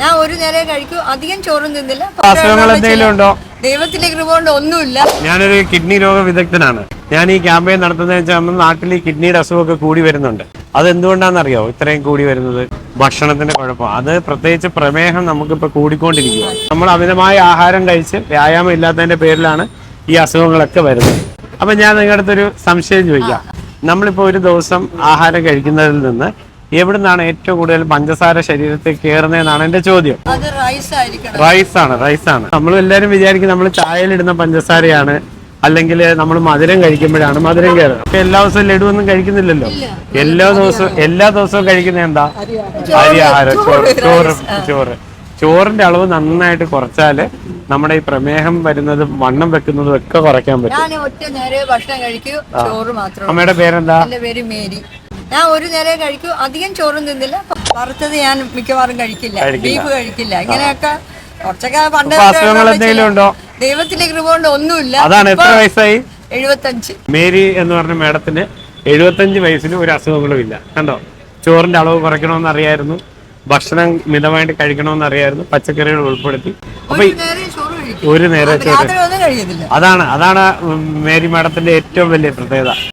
ഞാൻ ഒരു നേരം കഴിക്കൂ. അധികം ചോറും തിന്നില്ല. അസുഖങ്ങൾ എന്തെങ്കിലും ഉണ്ടോ? ദൈവത്തിന്റെ കൃപ കൊണ്ട് ഒന്നുമില്ല. ഞാനൊരു കിഡ്നി രോഗ വിദഗ്ധനാണ് ഞാൻ ഈ ക്യാമ്പയിൻ നടത്തുന്നത് വെച്ചാൽ നമ്മുടെ നാട്ടിൽ ഈ കിഡ്നിയുടെ അസുഖമൊക്കെ കൂടി വരുന്നുണ്ട്. അത് എന്തുകൊണ്ടാണെന്നറിയോ ഇത്രയും കൂടി വരുന്നത് ഭക്ഷണത്തിന്റെ കുഴപ്പം. അത് പ്രത്യേകിച്ച് പ്രമേഹം നമുക്കിപ്പോൾ കൂടിക്കൊണ്ടിരിക്കുക നമ്മൾ അമിതമായ ആഹാരം കഴിച്ച് വ്യായാമം ഇല്ലാത്തതിന്റെ പേരിലാണ് ഈ അസുഖങ്ങളൊക്കെ വരുന്നത്. അപ്പൊ ഞാൻ നിങ്ങളുടെ അടുത്തൊരു സംശയം ചോദിക്കാം. നമ്മളിപ്പോ ഒരു ദിവസം ആഹാരം കഴിക്കുന്നതിൽ നിന്ന് എവിടുന്നാണ് ഏറ്റവും കൂടുതൽ പഞ്ചസാര ശരീരത്തിൽ കയറുന്നതെന്നാണ് എന്റെ ചോദ്യം. റൈസ് ആണ് റൈസ് ആണ്. നമ്മൾ എല്ലാവരും വിചാരിക്കും നമ്മൾ ചായയിലിടുന്ന പഞ്ചസാരയാണ് അല്ലെങ്കിൽ നമ്മൾ മധുരം കഴിക്കുമ്പോഴാണ് മധുരം കയറുന്നത് അപ്പൊ എല്ലാ ദിവസവും ലഡു ഒന്നും കഴിക്കുന്നില്ലല്ലോ? എല്ലാ ദിവസവും എല്ലാ ദിവസവും കഴിക്കുന്ന എന്താ? അരി ആഹാരം ചോറ് ചോറ് ചോറ് ചോറിന്റെ അളവ് നന്നായിട്ട് കുറച്ചാൽ നമ്മുടെ ഈ പ്രമേഹം വരുന്നതും വണ്ണം വെക്കുന്നതും ഒക്കെ കുറയ്ക്കാൻ പറ്റും. അമ്മയുടെ പേരെന്താ? പേര് മേരി. ഞാൻ ഒരു നേരം കഴിക്കൂ. അധികം ചോറും തിന്നില്ല. വറുത്തത് ഞാൻ മിക്കവാറും കഴിക്കില്ല. ബീഫ് കഴിക്കില്ല. ഇങ്ങനെയൊക്കെ കുറച്ചൊക്കെ പണ്ട് എന്തെങ്കിലും ഉണ്ടോ? ദൈവത്തിന്റെ കൃപ കൊണ്ട് ഒന്നുമില്ല. അതാണ് എത്ര വയസ്സായി? എഴുപത്തഞ്ച്. മേരി എന്ന് പറഞ്ഞ മേഡത്തിന് എഴുപത്തഞ്ച് വയസ്സിന് ഒരു അസുഖങ്ങളും ഇല്ല. കണ്ടോ? ചോറിന്റെ അളവ് കുറയ്ക്കണമെന്ന് അറിയായിരുന്നു. ഭക്ഷണം മിതമായിട്ട് കഴിക്കണമെന്ന് അറിയായിരുന്നു. പച്ചക്കറികൾ ഉൾപ്പെടുത്തി. അപ്പൊ ഒരു നേരം ചോറ് അതാണ് അതാണ് മേരി മേഡത്തിന്റെ ഏറ്റവും വലിയ പ്രത്യേകത.